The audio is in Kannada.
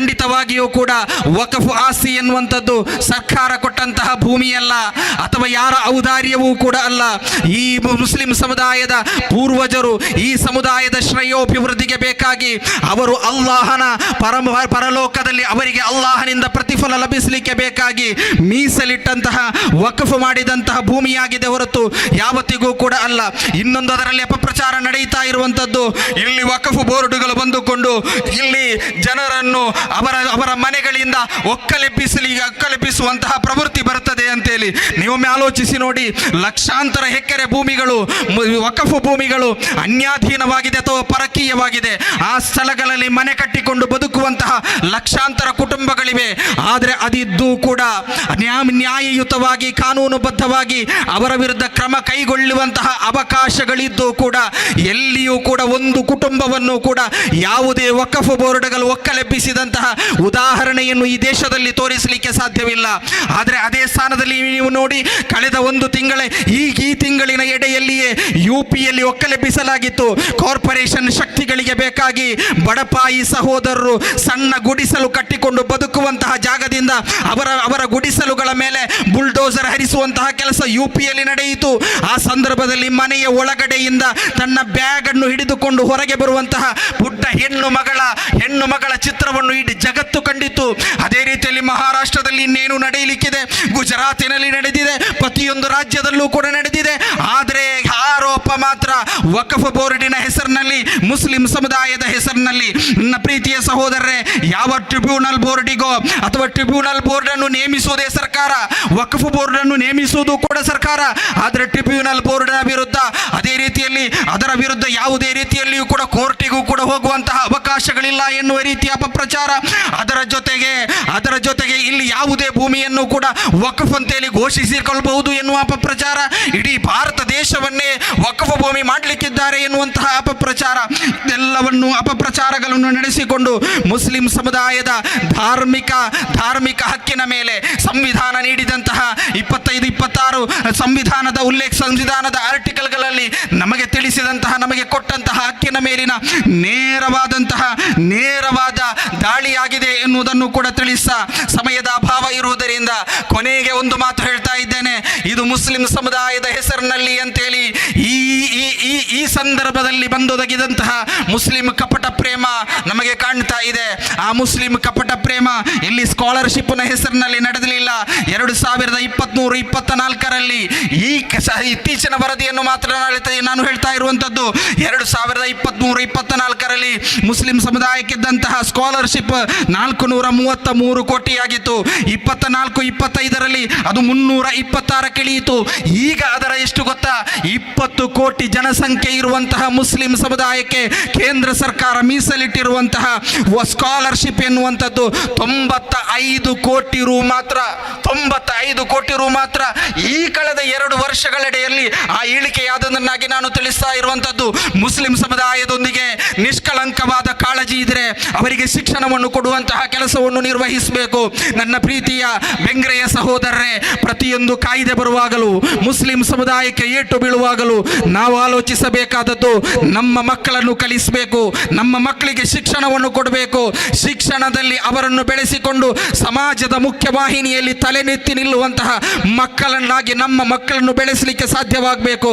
ಖಂಡಿತವಾಗಿಯೂ ಕೂಡ ವಕಫ್ ಆಸ್ತಿ ಎನ್ನುವಂಥದ್ದು ಸರ್ಕಾರ ಕೊಟ್ಟಂತಹ ಭೂಮಿಯಲ್ಲ, ಅಥವಾ ಯಾರ ಔದಾರ್ಯವೂ ಕೂಡ ಅಲ್ಲ. ಈ ಮುಸ್ಲಿಂ ಸಮುದಾಯದ ಪೂರ್ವಜರು, ಈ ಸಮುದಾಯದ ಶ್ರೇಯೋಭಿವೃದ್ಧಿಗೆ ಬೇಕಾಗಿ ಅವರು ಅಲ್ಲಾಹನ ಪರಮ, ಪರಲೋಕದಲ್ಲಿ ಅವರಿಗೆ ಅಲ್ಲಾಹನಿಂದ ಪ್ರತಿಫಲ ಲಭಿಸಲಿಕ್ಕೆ ಬೇಕಾಗಿ ಮೀಸಲಿಟ್ಟಂತಹ, ವಕಫ್ ಮಾಡಿದಂತಹ ಭೂಮಿಯಾಗಿದೆ ಹೊರತು ಯಾವತ್ತಿಗೂ ಕೂಡ ಅಲ್ಲ. ಇನ್ನೊಂದು ಅದರಲ್ಲಿ ಅಪಪ್ರಚಾರ ನಡೆಯುತ್ತಾ ಇರುವಂಥದ್ದು, ಇಲ್ಲಿ ವಕಫ್ ಬೋರ್ಡುಗಳು ಬಂದುಕೊಂಡು ಇಲ್ಲಿ ಜನರನ್ನು ಅವರ ಅವರ ಮನೆಗಳಿಂದ ಒಕ್ಕಲೆಬ್ಬಿಸಲಿ ಒಕ್ಕಲೆಬ್ಬಿಸುವಂತಹ ಪ್ರವೃತ್ತಿ ಬರುತ್ತದೆ ಅಂತೇಳಿ. ನೀವೊಮ್ಮೆ ಆಲೋಚಿಸಿ ನೋಡಿ, ಲಕ್ಷಾಂತರ ಎಕರೆ ಭೂಮಿಗಳು ವಕಫು ಭೂಮಿಗಳು ಅನ್ಯಾಧೀನವಾಗಿದೆ ಅಥವಾ ಪರಕೀಯವಾಗಿದೆ. ಆ ಸ್ಥಳಗಳಲ್ಲಿ ಮನೆ ಕಟ್ಟಿಕೊಂಡು ಬದುಕುವಂತಹ ಲಕ್ಷಾಂತರ ಕುಟುಂಬಗಳಿವೆ. ಆದರೆ ಅದಿದ್ದು ಕೂಡ ನ್ಯಾ, ನ್ಯಾಯಯುತವಾಗಿ, ಕಾನೂನುಬದ್ಧವಾಗಿ ಅವರ ವಿರುದ್ಧ ಕ್ರಮ ಕೈಗೊಳ್ಳುವಂತಹ ಅವಕಾಶಗಳಿದ್ದು ಕೂಡ ಎಲ್ಲಿಯೂ ಕೂಡ ಒಂದು ಕುಟುಂಬವನ್ನು ಕೂಡ ಯಾವುದೇ ವಕಫು ಬೋರ್ಡ್ಗಳು ಒಕ್ಕಲೆಬ್ಬಿಸಿದಂತಹ ಉದಾಹರಣೆಯನ್ನು ಈ ದೇಶದಲ್ಲಿ ತೋರಿಸಲಿಕ್ಕೆ ಸಾಧ್ಯವಿಲ್ಲ. ಆದರೆ ಅದೇ ಸ್ಥಾನದಲ್ಲಿ ನೀವು ನೋಡಿ ಕಳೆದ ಒಂದು ತಿಂಗಳೇ ಈ ಈ ತಿಂಗಳಿನ ಎಡೆಯಲ್ಲಿಯೇ ಯು ಪಿಯಲ್ಲಿ ಒಕ್ಕಲೆಬ್ಬಿಸಲಾಗಿತ್ತು. ಕಾರ್ಪೊರೇಷನ್ ಶಕ್ತಿಗಳಿಗೆ ಬೇಕಾಗಿ ಬಡಪಾಯಿ ಸಹೋದರರು ಸಣ್ಣ ಗುಡಿಸಲು ಕಟ್ಟಿಕೊಂಡು ಬದುಕುವಂತಹ ಜಾಗದಿಂದ ಅವರ ಅವರ ಗುಡಿಸಲುಗಳ ಮೇಲೆ ಬುಲ್ಡೋಸರ್ ಹರಿಸುವಂತಹ ಕೆಲಸ ಯು ಪಿಯಲ್ಲಿ ನಡೆಯಿತು. ಆ ಸಂದರ್ಭದಲ್ಲಿ ಮನೆಯ ಒಳಗಡೆಯಿಂದ ತನ್ನ ಬ್ಯಾಗ್ ಅನ್ನು ಹಿಡಿದುಕೊಂಡು ಹೊರಗೆ ಬರುವಂತಹ ಪುಟ್ಟ ಹೆಣ್ಣು ಮಗಳ ಹೆಣ್ಣು ಮಗಳ ಚಿತ್ರವನ್ನು ಜಗತ್ತು ಕಂಡಿತ್ತು. ಅದೇ ರೀತಿಯಲ್ಲಿ ಮಹಾರಾಷ್ಟ್ರದಲ್ಲಿ ಇನ್ನೇನು ನಡೆಯಲಿಕ್ಕಿದೆ? ಗುಜರಾತಿನಲ್ಲಿ ನಡೆದಿದೆ, ಪ್ರತಿಯೊಂದು ರಾಜ್ಯದಲ್ಲೂ ಕೂಡ ನಡೆದಿದೆ. ಆದರೆ ಆರೋಪ ಮಾತ್ರ ವಕಫ್ ಬೋರ್ಡಿನ ಹೆಸರಿನಲ್ಲಿ, ಮುಸ್ಲಿಂ ಸಮುದಾಯದ ಹೆಸರಿನಲ್ಲಿ. ನನ್ನ ಪ್ರೀತಿಯ ಸಹೋದರರೇ, ಯಾವ ಟ್ರಿಬ್ಯೂನಲ್ ಬೋರ್ಡಿಗೋ ಅಥವಾ ಟ್ರಿಬ್ಯೂನಲ್ ಬೋರ್ಡ್ ಅನ್ನು ನೇಮಿಸುವುದೇ ಸರ್ಕಾರ, ವಕಫ್ ಬೋರ್ಡ್ ಅನ್ನು ನೇಮಿಸುವುದು ಕೂಡ ಸರ್ಕಾರ. ಆದರೆ ಟ್ರಿಬ್ಯೂನಲ್ ಬೋರ್ಡ್ ಕೋರ್ಟಿಗೂ ಕೂಡ ಹೋಗುವಂತಹ ಅವಕಾಶಗಳಿಲ್ಲ ಎನ್ನುವ ರೀತಿಯ ಅಪಪ್ರಚಾರ. ಅದರ ಜೊತೆಗೆ ಅದರ ಜೊತೆಗೆ ಇಲ್ಲಿ ಯಾವುದೇ ಭೂಮಿಯನ್ನು ಕೂಡ ವಕ್ಫ್ ಅಂತೇಳಿ ಘೋಷಿಸಿಕೊಳ್ಳಬಹುದು ಎನ್ನುವ ಅಪಪ್ರಚಾರ. ಇಡೀ ಭಾರತ ವಕ್ಫ್ ಭೂಮಿ ಮಾಡಲಿಕ್ಕಿದ್ದಾರೆ ಎನ್ನುವಂತಹ ಅಪಪ್ರಚಾರ, ಇದೆಲ್ಲವನ್ನು ಅಪಪ್ರಚಾರಗಳನ್ನು ನಡೆಸಿಕೊಂಡು ಮುಸ್ಲಿಂ ಸಮುದಾಯದ ಧಾರ್ಮಿಕ ಧಾರ್ಮಿಕ ಹಕ್ಕಿನ ಮೇಲೆ ಸಂವಿಧಾನ ನೀಡಿದಂತಹ ಇಪ್ಪತ್ತೈದು, ಇಪ್ಪತ್ತಾರು ಸಂವಿಧಾನದ ಉಲ್ಲೇಖ ಸಂವಿಧಾನದ ಆರ್ಟಿಕಲ್ಗಳಲ್ಲಿ ನಮಗೆ ತಿಳಿಸಿದಂತಹ, ನಮಗೆ ಕೊಟ್ಟಂತಹ ಹಕ್ಕಿನ ಮೇಲಿನ ನೇರವಾದಂತಹ, ನೇರವಾದ ದಾಳಿಯಾಗಿದೆ ಎನ್ನುವುದನ್ನು ಕೂಡ ತಿಳಿಸ ಸಮಯದ ಅಭಾವ ಇರುವುದರಿಂದ ಕೊನೆಗೆ ಒಂದು ಮಾತು ಹೇಳ್ತಾ ಇದ್ದೇನೆ. ಇದು ಮುಸ್ಲಿಂ ಸಮುದಾಯದ ಹೆಸರಿನಲ್ಲಿ ಅಂತೇಳಿ ಈ ಸಂದರ್ಭದಲ್ಲಿ ಬಂದೊದಗಿದಂತಹ ಮುಸ್ಲಿಂ ಕಪಟ ಪ್ರೇಮ ನಮಗೆ ಕಾಣ್ತಾ ಇದೆ. ಆ ಮುಸ್ಲಿಂ ಕಪಟ ಪ್ರೇಮ ಇಲ್ಲಿ ಸ್ಕಾಲರ್ಶಿಪ್ನ ಹೆಸರಿನಲ್ಲಿ ನಡೆದಲಿಲ್ಲ ಎರಡು ಸಾವಿರದ ಇಪ್ಪತ್ತ್ಮೂರು ಇಪ್ಪತ್ತ ನಾಲ್ಕರಲ್ಲಿ ಈ ಇತ್ತೀಚಿನ ವರದಿಯನ್ನು ಮಾತ್ರ ನಾನು ಹೇಳ್ತಾ- ಇರುವಂಥದ್ದು. ಎರಡು ಸಾವಿರದ ಇಪ್ಪತ್ತ್ಮೂರು ಇಪ್ಪತ್ತ ನಾಲ್ಕರಲ್ಲಿ ಮುಸ್ಲಿಂ ಸಮುದಾಯಕ್ಕಿದ್ದಂತಹ ಸ್ಕಾಲರ್ಶಿಪ್ ನಾಲ್ಕು ನೂರ ಮೂವತ್ತ ಮೂರು ಕೋಟಿಯಾಗಿತ್ತು. ಇಪ್ಪತ್ತ ನಾಲ್ಕು ಇಪ್ಪತ್ತೈದರಲ್ಲಿ ಅದು ಮುನ್ನೂರ ಇಪ್ಪತ್ತಾರಕ್ಕೆ ಇಳಿಯಿತು ಈಗ ಅದರ ಎಷ್ಟು ಗೊತ್ತಾ? ಇಪ್ಪತ್ತು ಕೋಟಿ ಜನಸಂಖ್ಯೆ ಇರುವಂತಹ ಮುಸ್ಲಿಂ ಸಮುದಾಯಕ್ಕೆ ಕೇಂದ್ರ ಸರ್ಕಾರ ಮೀಸಲಿಟ್ಟಿರುವಂತಹ ಸ್ಕಾಲರ್ಶಿಪ್ ಎನ್ನುವಂಥದ್ದು ತೊಂಬತ್ತ ಐದು ಕೋಟಿ ರು ಮಾತ್ರ ತೊಂಬತ್ತ ಐದು ಕೋಟಿ ರು ಮಾತ್ರ. ಈ ಕಳೆದ ಎರಡು ವರ್ಷಗಳೆಡೆಯಲ್ಲಿ ಆ ಇಳಿಕೆಯಾದದನ್ನಾಗಿ ನಾನು ತಿಳಿಸ್ತಾ ಇರುವಂಥದ್ದು ಮುಸ್ಲಿಂ ಸಮುದಾಯದೊಂದಿಗೆ ನಿಷ್ಕಳಂಕವಾದ ಕಾಳಜಿ ಇದ್ರೆ ಅವರಿಗೆ ಶಿಕ್ಷಣವನ್ನು ಕೊಡುವಂತಹ ಕೆಲಸವನ್ನು ನಿರ್ವಹಿಸಬೇಕು. ನನ್ನ ಪ್ರೀತಿಯ ಬೆಂಗ್ರೆಯ ಸಹೋದರರೇ, ಪ್ರತಿಯೊಂದು ಕಾಯ್ದೆ ಬರುವಾಗಲೂ ಮುಸ್ಲಿಂ ಸಮುದಾಯಕ್ಕೆ ಏಟು ಬೀಳುವಾಗಲೂ ನಾವು ಆಲೋಚಿಸಬೇಕಾದದ್ದು ನಮ್ಮ ಮಕ್ಕಳನ್ನು ಕಲಿಸಬೇಕು, ನಮ್ಮ ಮಕ್ಕಳಿಗೆ ಶಿಕ್ಷಣವನ್ನು ಕೊಡಬೇಕು. ಶಿಕ್ಷಣದಲ್ಲಿ ಅವರನ್ನು ಬೆಳೆಸಿಕೊಂಡು ಸಮಾಜದ ಮುಖ್ಯವಾಹಿನಿಯಲ್ಲಿ ತಲೆನೆತ್ತಿ ನಿಲ್ಲುವಂತಹ ಮಕ್ಕಳನ್ನಾಗಿ ನಮ್ಮ ಮಕ್ಕಳನ್ನು ಬೆಳೆಸಲಿಕ್ಕೆ ಸಾಧ್ಯವಾಗಬೇಕು.